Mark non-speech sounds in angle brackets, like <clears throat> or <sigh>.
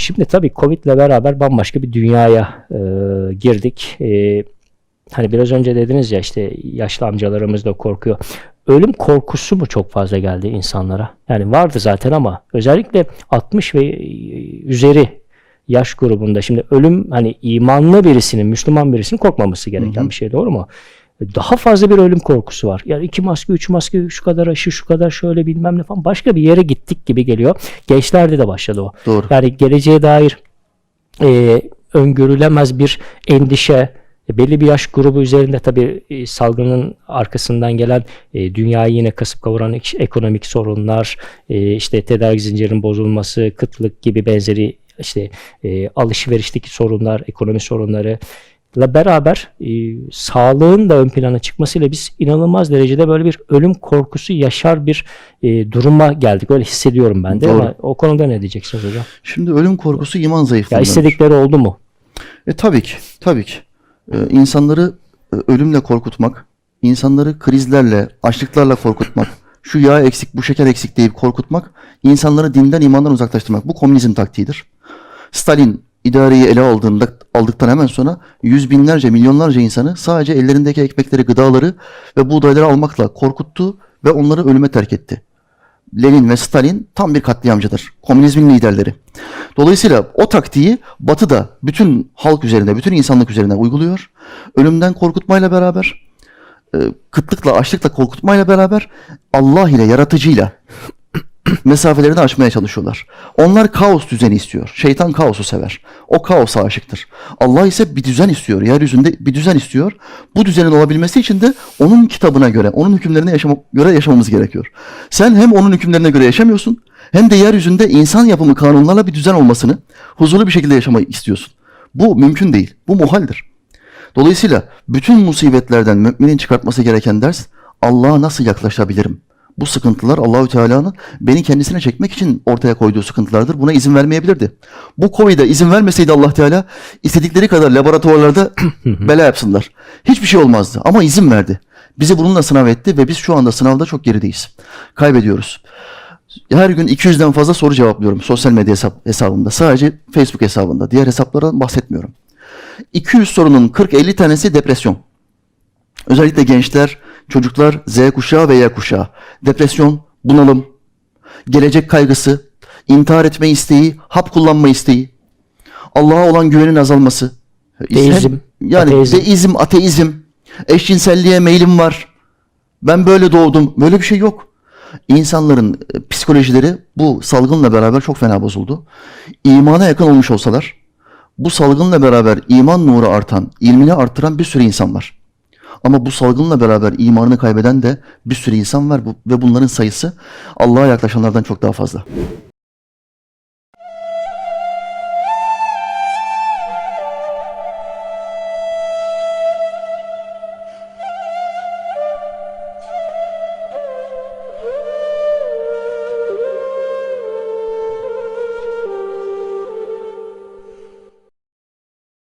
Şimdi tabii Covid ile beraber bambaşka bir dünyaya e, girdik. E, hani biraz önce dediniz ya işte yaşlı amcalarımız da korkuyor. Ölüm korkusu mu çok fazla geldi insanlara? Yani vardı zaten ama özellikle 60 ve e, üzeri yaş grubunda şimdi ölüm hani imanlı birisinin, Müslüman birisinin korkmaması gereken bir şey doğru mu? Daha fazla bir ölüm korkusu var. Yani iki maske, üç maske, şu kadar aşı, şu kadar şöyle bilmem ne falan. Başka bir yere gittik gibi geliyor. Gençlerde de başladı o. Doğru. Yani geleceğe dair e, öngörülemez bir endişe, e, belli bir yaş grubu üzerinde tabii e, salgının arkasından gelen e, dünyayı yine kasıp kavuran ek- ekonomik sorunlar, e, işte tedarik zincirinin bozulması, kıtlık gibi benzeri işte e, alışverişteki sorunlar, ekonomi sorunları ile beraber e, sağlığın da ön plana çıkmasıyla biz inanılmaz derecede böyle bir ölüm korkusu yaşar bir e, duruma geldik. Öyle hissediyorum ben de Doğru. ama o konuda ne diyeceksiniz hocam? Şimdi ölüm korkusu iman Ya zayıflığından. istedikleri oldu mu? E tabii ki, tabii ki. Ee, insanları e, ölümle korkutmak, insanları krizlerle, açlıklarla korkutmak, şu yağ eksik, bu şeker eksik deyip korkutmak, insanları dinden, imandan uzaklaştırmak. Bu komünizm taktiğidir. Stalin idareyi ele aldığında, aldıktan hemen sonra yüz binlerce, milyonlarca insanı sadece ellerindeki ekmekleri, gıdaları ve buğdayları almakla korkuttu ve onları ölüme terk etti. Lenin ve Stalin tam bir katliamcıdır. Komünizmin liderleri. Dolayısıyla o taktiği Batı da bütün halk üzerinde, bütün insanlık üzerine uyguluyor. Ölümden korkutmayla beraber, e, kıtlıkla, açlıkla korkutmayla beraber Allah ile, yaratıcıyla <clears throat> mesafelerini aşmaya çalışıyorlar. Onlar kaos düzeni istiyor. Şeytan kaosu sever. O kaosa aşıktır. Allah ise bir düzen istiyor. Yeryüzünde bir düzen istiyor. Bu düzenin olabilmesi için de onun kitabına göre, onun hükümlerine yaşama, göre yaşamamız gerekiyor. Sen hem onun hükümlerine göre yaşamıyorsun, hem de yeryüzünde insan yapımı kanunlarla bir düzen olmasını, huzurlu bir şekilde yaşamayı istiyorsun. Bu mümkün değil. Bu muhaldir. Dolayısıyla bütün musibetlerden müminin çıkartması gereken ders Allah'a nasıl yaklaşabilirim? Bu sıkıntılar Allahü Teala'nın beni kendisine çekmek için ortaya koyduğu sıkıntılardır. Buna izin vermeyebilirdi. Bu Covid'e izin vermeseydi Allah Teala istedikleri kadar laboratuvarlarda <clears throat> bela yapsınlar. Hiçbir şey olmazdı ama izin verdi. Bizi bununla sınav etti ve biz şu anda sınavda çok gerideyiz. Kaybediyoruz. Her gün 200'den fazla soru cevaplıyorum sosyal medya hesap, hesabımda. Sadece Facebook hesabında. Diğer hesaplardan bahsetmiyorum. 200 sorunun 40-50 tanesi depresyon. Özellikle gençler, çocuklar, Z kuşağı ve Y kuşağı. Depresyon, bunalım, gelecek kaygısı, intihar etme isteği, hap kullanma isteği, Allah'a olan güvenin azalması. Deizm, Yani ateizm. deizm, ateizm, eşcinselliğe meylim var. Ben böyle doğdum. Böyle bir şey yok. İnsanların e, psikolojileri bu salgınla beraber çok fena bozuldu. İmana yakın olmuş olsalar, bu salgınla beraber iman nuru artan, ilmini arttıran bir sürü insan var. Ama bu salgınla beraber imanını kaybeden de bir sürü insan var bu- ve bunların sayısı Allah'a yaklaşanlardan çok daha fazla.